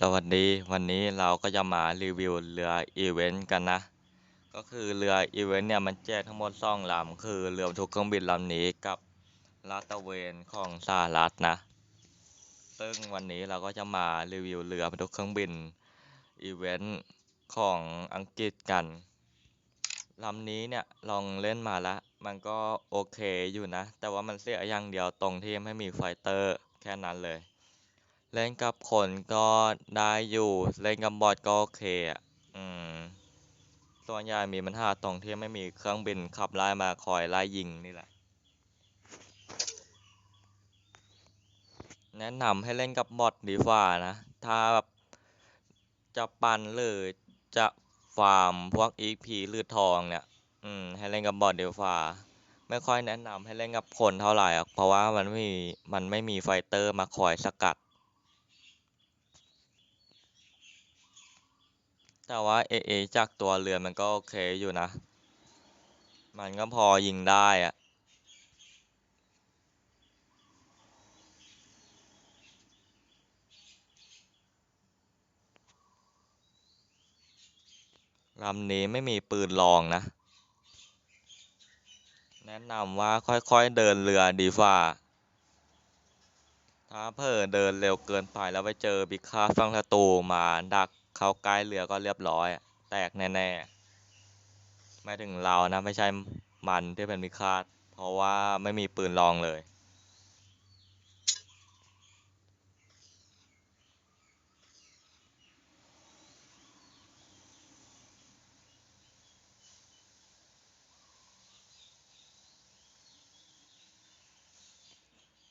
สวัสดีวันนี้เราก็จะมารีวิวเรืออีเวนต์กันนะ ก็คือเรืออีเวนต์เนี่ยมันแจกทั้งหมดสองลำคือเรือบรรทุกเครื่องบินลำนี้กับลาตะเวนของสหรัฐนะ ซึ่งวันนี้เราก็จะมารีวิวเรือบรรทุกเครื่องบินอีเวนต์ของอังกฤษกันลำนี้เนี่ยลองเล่นมาแล้วมันก็โอเคอยู่นะ แต่ว่ามันเสียอย่างเดียวตรงที่ไม่มีไฟเตอร์แค่นั้นเลย เล่นกับคนก็ได้อยู่ เล่นกับบอทก็โอเคอะอืมส่วนใหญ่มีปัญหาตรงที่ไม่มีเครื่องบินขับไล่มาคอยไล่ยิงนี่แหละ แนะนำให้เล่นกับบอทดีกว่านะ ถ้าแบบจะปั่นหรือจะฟาร์มพวก EP หรือทองเนี่ย อืม ให้เล่นกับบอทดีกว่าไม่ค่อยแนะนำให้เล่นกับคนเท่าไหร่อะเพราะว่ามันไม่มีมันไม่มีไฟเตอร์มาคอยสกัด แต่ว่าเอเอจากตัวเรือนมันก็โอเคอยู่นะ มันก็พอยิงได้อะลำนี้ไม่มีปืนรองนะ แนะนำว่าค่อยๆเดินเรือดีฝ่าถ้าเผลอเดินเร็วเกินไปแล้วไปเจอบิคาฝั่งศัตรูมาดัก เข้าใกล้เรือก็เรียบร้อย แตกแน่ๆ ไม่ถึงเรานะ ไม่ใช่มันที่เป็นบิคาด เพราะว่าไม่มีปืนรองเลย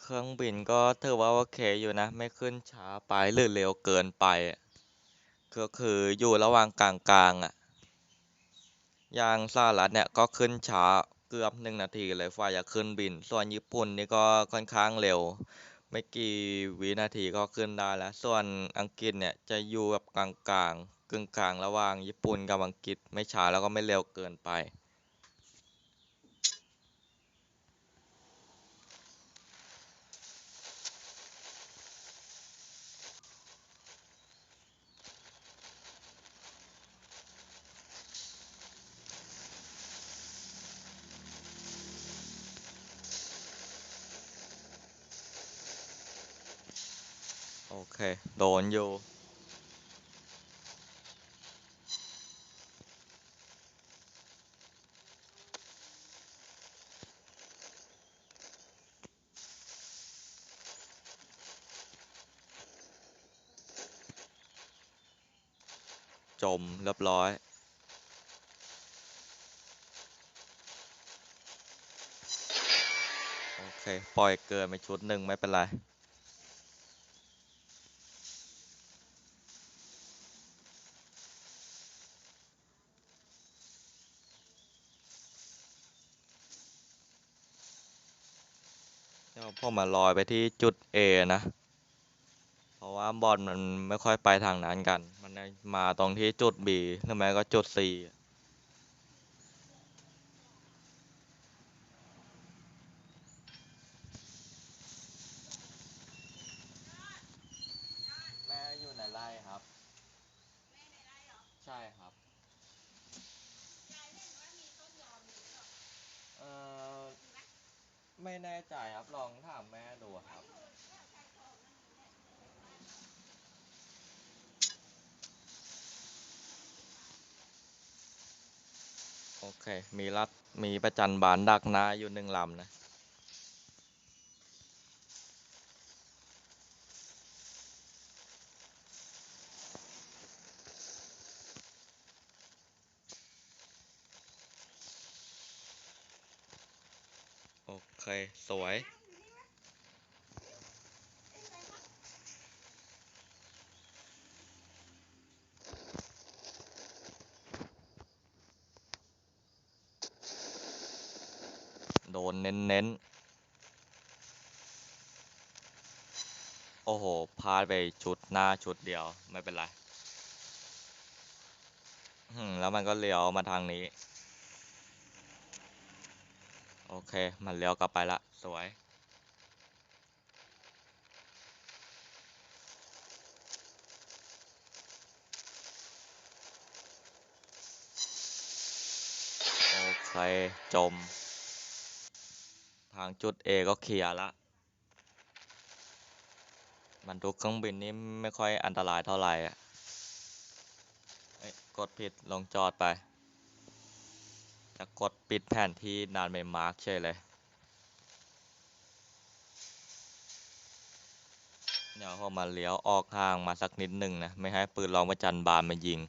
เครื่องบินก็ถือว่าโอเคอยู่นะ ไม่ขึ้นช้าไปหรือเร็วเกินไป ก็คืออยู่ระหว่างกลางๆอะอย่างสหรัฐเนี่ยก็ขึ้นช้าเกือบหนึ่งนาทีเลยฝ่าจะขึ้นบิน ส่วนญี่ปุ่นนี่ก็ค่อนข้างเร็ว ไม่กี่วินาทีก็ขึ้นได้แล้ว ส่วนอังกฤษเนี่ยจะอยู่แบบกลางๆกึ่งกลางระหว่างญี่ปุ่นกับอังกฤษไม่ช้าแล้วก็ไม่เร็วเกินไป เค โดนอยู่จมเรียบร้อย โอเค ปล่อยเกินไปชุดหนึ่งไม่เป็นไร เดี๋ยวผมมาลอยไปที่จุด A นะ เพราะว่าบอลมันไม่ค่อยไปทางนั้นกัน มันมาตรงที่จุด B หรือไม่ก็จุด C แม่อยู่ในไร่ครับ ใช่ครับ เออไม่ แน่ใจครับลองถามแม่ดูครับ โอเค มีรัดมีประจันบานดักหน้าอยู่หนึ่งลำนะ เคสวย โดนเน้นๆโอ้โห พลาดไปชุดหน้าชุดเดียว ไม่เป็นไรแล้วมันก็เลี้ยวมาทางนี้ โอเค มันเลี้ยวกลับไปละ สวย โอเค จม ทางจุด A ก็เคลียร์ละมันทุกเครื่องบินนี่ไม่ค่อยอันตรายเท่าไหร่อะกดผิดลงจอดไป จะกดปิดแผนที่นานไม่มาร์กใช่เลย เดี๋ยวพอมาเลี้ยวออกห่างมาสักนิดหนึ่งนะ ไม่ให้ปืนลองประจันบานมายิง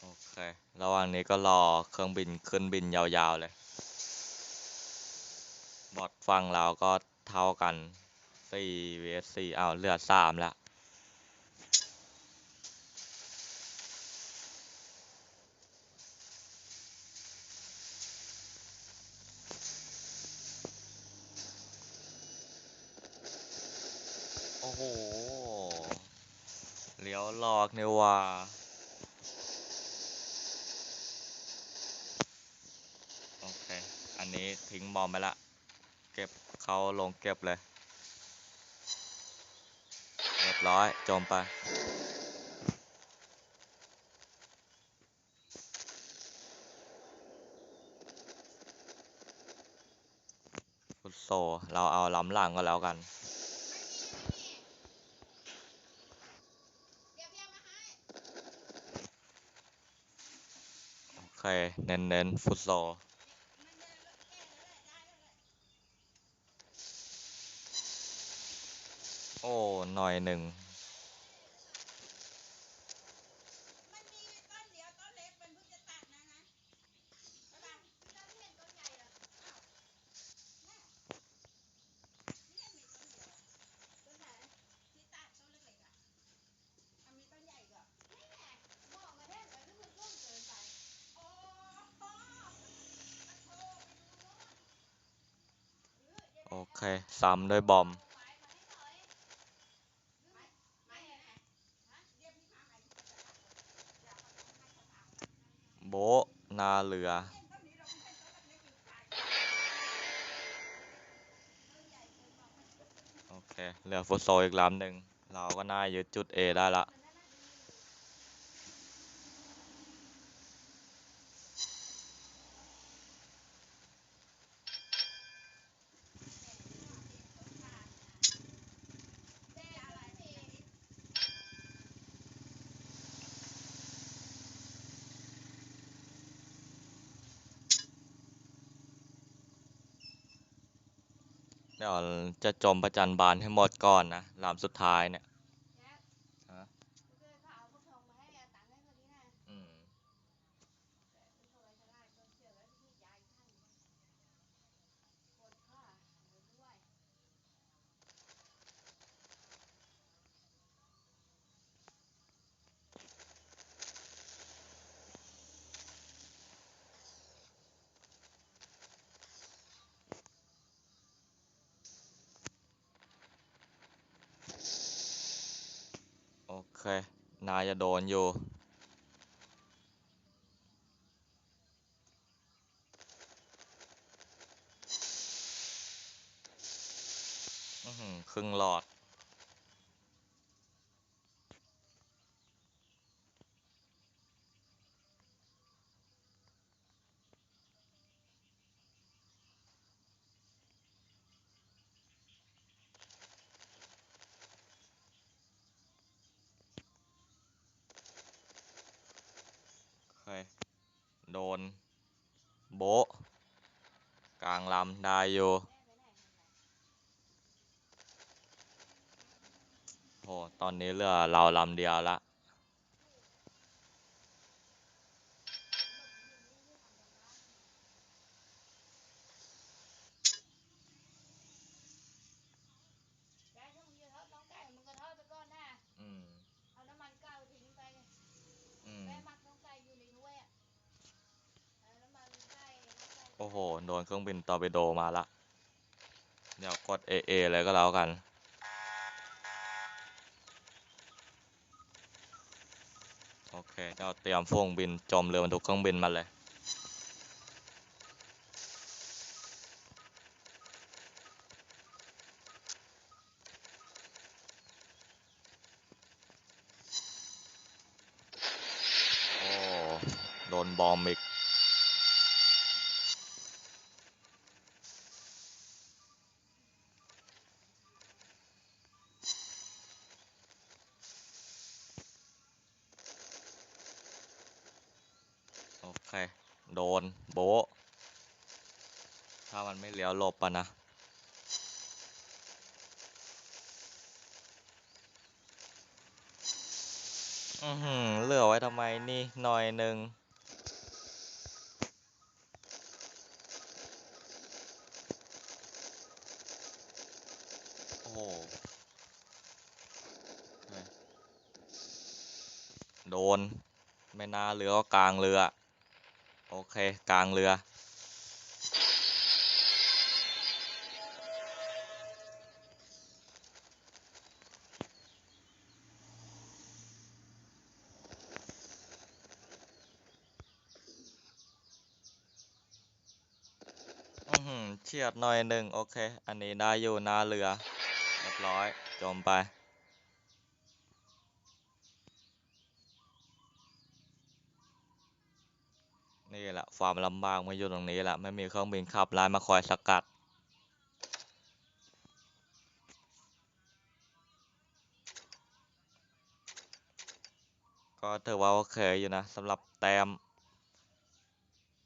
โอเค ระหว่างนี้ก็รอเครื่องบินขึ้นบินยาวๆเลย บอทฝั่งเราก็เท่ากัน4 vs 4อ้าเหลือ3แล้วโอ้โห เลี้ยวหลอกนี่ว่า โอเค อั นี้ทิ้งบอมไปละ เก็บเขาลงเก็บเลย เรียบร้อยจมไปฟุตโซ เราเอาล้ำหลังก็แล้วกันโอเค เน้นเน้นๆฟุตโซ อ้หน่อยหนึ่งมันมีต้นเดียวต้นเล็กเป็นเพิ่งจะตัดนะนะใช่ปะต้นเล็กต้นใหญ่เหรอเดียวต้นไหนที่ตัดต้นเล็กๆอะมันมีต้นใหญ่อีก็นี่ไงมองมามโอ้โหมันโทรไปดูโน่นเออเดี๋ยวโอเคซ้ำด้วยบอม ไม้มาให้หน่อยไม้ไม้ไหนฮะเรียกพี่มาใหม่ที่จะตัดอยากเอาให้เขาถาม โบะนาเรือโอเคเหลือฟุตโซอีกลำหนึ่งเราก็น่ายึดจุด A ได้ละ เดี๋ยวจะจมประจันบานให้หมดก่อนนะลำสุดท้ายเนี่ย นายจะโดนอยู่ ครึ่งหลอด โดน โบะกลางลำได้อยู่โอ้ตอนนี้เหลือเราลำเดียวละยายถ้ามึงจะทอดน้องไก่มึงก็ทอดไปก่อนนะอืมเอาน้ำมันเก้าทิ้งไปอืมแม่หมักน้องไก่อยู่ในถ้วยอะเอาน้ำมันไก่น้องไก่ โอ้โห โดนเครื่องบินตอร์ปิโดมาละ เดี๋ยวกด AA เลยก็แล้วกันโอเคเราเตรียมฝูงบินจมเรือบรรทุกเครื่องบินมาเลย โอ้ โดนบอมอีก โอเค โดน โบถ้ามันไม่เลี้ยวหลบอะนะ อือหือเหลือไว้ทำไมนี่ หน่อยหนึ่งโอ้โหโดน ไม่น่าเรือก็กลางเรือ โอเค กลางเรือ อือหือเฉียดหน่อยหนึ่งโอเค อันนี้ได้อยู่หน้าเรือ เรียบร้อย จมไป นี่แหละความลำบากมาอยู่ตรงนี้แหละไม่มีเครื่องบินขับไล่มาคอยสกัดก็ถือว่าโอเคอยู่นะสำหรับแต้ม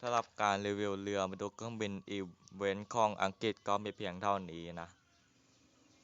สำหรับการรีวิวเรือบรรทุกเครื่องบินอีเวนต์ของอังกฤษก็มีเพียงเท่านี้นะ